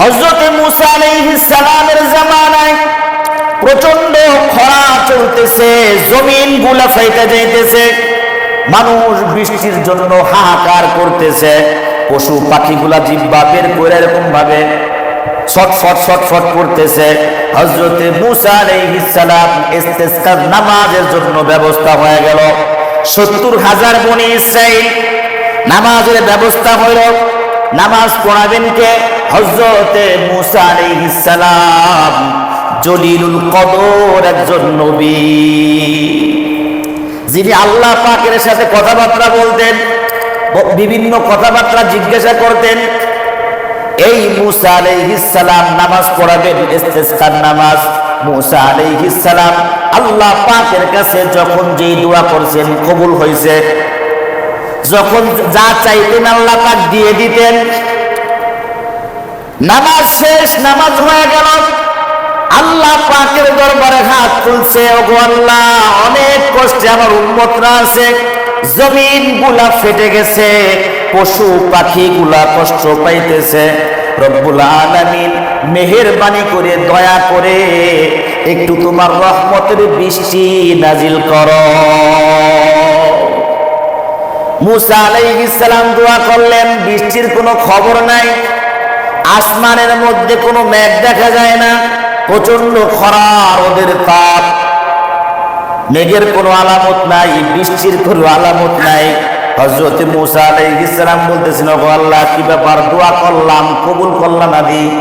হজরতে মুসা সালামের জামানায় প্রচণ্ড খরা চলতেছে, জমিনগুলা ফাইটা যাইতেছে, মানুষ বৃষ্টির জন্য হাহাকার করতেছে, পশু পাখিগুলা জিব্বা বের করে এরকম ভাবে ছটফট ছটফট করতেছে। হজরতে মুসা আলাইহিস সালাম ইস্তেসকার নামাজের জন্য ব্যবস্থা হয়ে গেল। সত্তর হাজার বনি ইসরাইল নামাজের ব্যবস্থা হইল। নামাজ পড়াবেন কে? হজরতে মুসা আলাইহিস সালাম জলিলুল কদর একজন নবী। যিনি আল্লাহ পাকের সাথে কথাবার্তা বলতেন বিভিন্ন কথাবার্তা জিজ্ঞাসা করতেন। এই মুসা আলাইহিস সালাম নামাজ পড়াবেন ইস্তেসকার নামাজ। মুসা আলাইহিস সালাম আল্লাহ পাকের কাছে যখন যেই দোয়া করছেন, কবুল হয়েছে। যখন যা চাইতেন আল্লাহ পাক দিয়ে দিতেন নামাজ শেষ, নামাজ হয়ে গেল। আল্লাহ পাকের দরবারে হাত তুলছে, ওগো আল্লাহ, অনেক কষ্টে আমার উন্মতরা আছে। জমিনগুলা ফেটে গেছে, পশু পাখি গুলা কষ্ট পাইতেছে। রব্বুল মেহেরবানি করে, দয়া করে একটু তোমার রহমতের বৃষ্টি নাজিল করো। মুসা আলাইহিস সালাম দোয়া করলেন, বৃষ্টির কোনো খবর নাই। আসমানের মধ্যে কোনো মেঘ দেখা যায় না। প্রচণ্ড খরা রোদের তাপ। মেঘের কোনো আলামত নাই, বৃষ্টির কোনো আলামত নাই। হজরত মুসা আলাইহিস সালাম বলতেছেন, ওগো আল্লাহ, কি ব্যাপার? দোয়া করলাম, কবুল করলাম আদি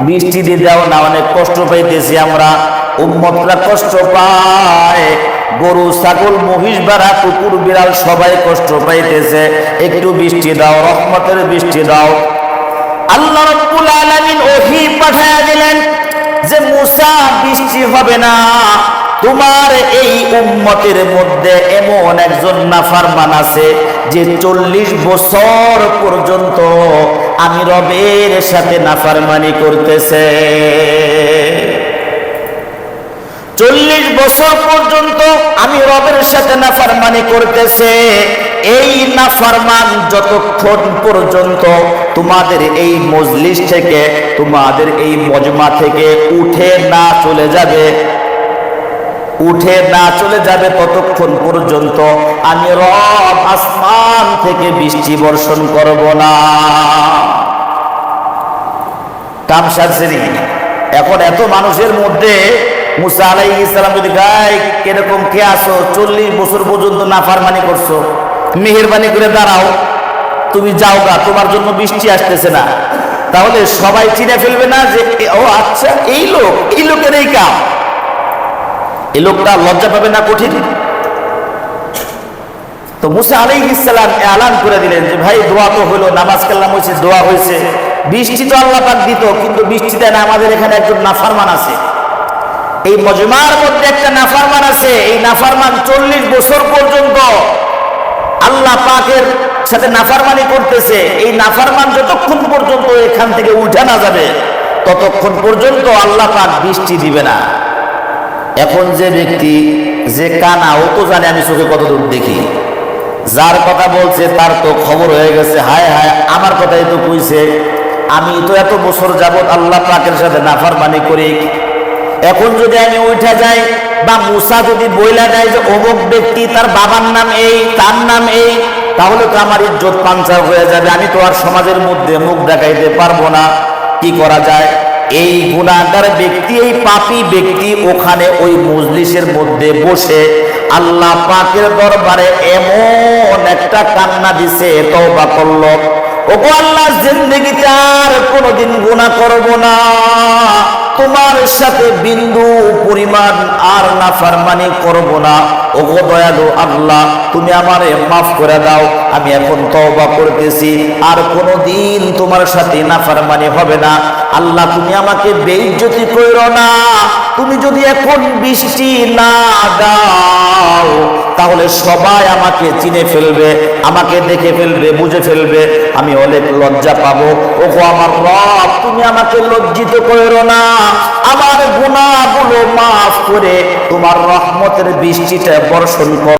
বৃষ্টি দিয়ে দাও না, অনেক কষ্ট পাইতেছি আমরা। উম্মতরা কষ্ট পায়। গরু, ছাগল, মহিষ বেড়া কুকুর, বিড়াল সবাই কষ্ট পাইতেছে। একটু বৃষ্টি দাও, রহমতের বৃষ্টি দাও। আল্লাহ রব্বুল আলামিন ওহী পাঠায়া দিলেন যে, মুসা, বৃষ্টি হবে না। তোমার এই উম্মতের মধ্যে এমন একজন নাফারমান আছে যে, চল্লিশ বছর পর্যন্ত আমি রবের সাথে নাফারমানি করতেছে। চল্লিশ বছর পর্যন্ত আমি রবের সাথে নাফারমানি করতেছে। এই নাফারমান যতক্ষণ পর্যন্ত তোমাদের এই মজলিস থেকে, তোমাদের এই মজমা থেকে উঠে না চলে যাবে, উঠে না চলে যাবে ততক্ষণ পর্যন্ত আমি রব আসমান থেকে বৃষ্টি বর্ষণ করব না। তামসার শ্রেণি এখন এত মানুষের মধ্যে মুসা আলাই ইসলাম যদি গায়, কীরকম কে আসো চল্লিশ বছর পর্যন্ত না নাফারমানি করছ। মেহরবানি করে দাঁড়াও। তুমি যাও গা, তোমার জন্য বৃষ্টি আসতেছে না। তাহলে সবাই চিনে ফেলবে না যে ও আচ্ছা এই লোক, এই লোকের এই কাম। এই লোকটা লজ্জা পাবে না কঠিন? তো মুসা আলী ইসলাম এলান করে দিলেন যে, ভাই, দোয়া তো হলো, নামাজ কাল্লাম হয়েছে, দোয়া হয়েছে। বৃষ্টি তো আল্লাহ পাক দিত, কিন্তু বৃষ্টি দেয় না আমাদের এখানে একজন নাফারমান আছে। এই মজমার মধ্যে একটা নাফারমান আছে। এই নাফারমান চল্লিশ বছর পর্যন্ত আল্লাহ পাকের সাথে নাফারমানি করতেছে। এই নাফারমান যতক্ষণ পর্যন্ত এখান থেকে উঠে না যাবে, ততক্ষণ পর্যন্ত আল্লাহ পাক বৃষ্টি দিবে না। এখন যে ব্যক্তি যে কানা, ও তো জানে আমি চোখে কত দূর দেখি। যার কথা বলছে তার তো খবর হয়ে গেছে, হায় হায়, আমার কথাই তো কইছে। আমি তো এত বছর যাবত আল্লাহ পাকের সাথে নাফারমানি করি এখন যদি আমি উঠা যাই বা মুসা যদি বইলা দেয় যে অমুক ব্যক্তি তার বাবার নাম এই, তার নাম এই, তাহলে তো আমার ইজ্জত পাঞ্চার হয়ে যাবে। আমি তো আর সমাজের মধ্যে মুখ দেখাইতে পারব না। কি করা যায়? এই গুণাগার ব্যক্তি, এই পাপী ব্যক্তি ওখানে ওই মজলিসের মধ্যে বসে আল্লাহ পাকের দরবারে এমন একটা কান্না দিছে, তওবা করল। ওগো আল্লাহ, জিন্দগিতে আর কোনোদিন গুনাহ করব না। তোমার সাথে বিন্দু পরিমাণ আর নাফরমানি করব না। ওগো দয়ালু আল্লাহ, তুমি আমারে মাফ করে দাও, আমি এখন তওবা করতেছি। আর কোনোদিন তোমার সাথে নাফরমানি হবে না। আল্লাহ, তুমি আমাকে বেইজ্জতি কইরো না। তুমি যদি এখন বৃষ্টি না দাও তাহলে সবাই আমাকে চিনে ফেলবে, আমাকে দেখে ফেলবে, বুঝে ফেলবে, আমি অনেক লজ্জা পাবো। ওগো আমার রব, তুমি আমাকে লজ্জিত করো না। আমার গুণাগুলো মাফ করে তোমার রহমতের বৃষ্টিটা বর্ষণ করো।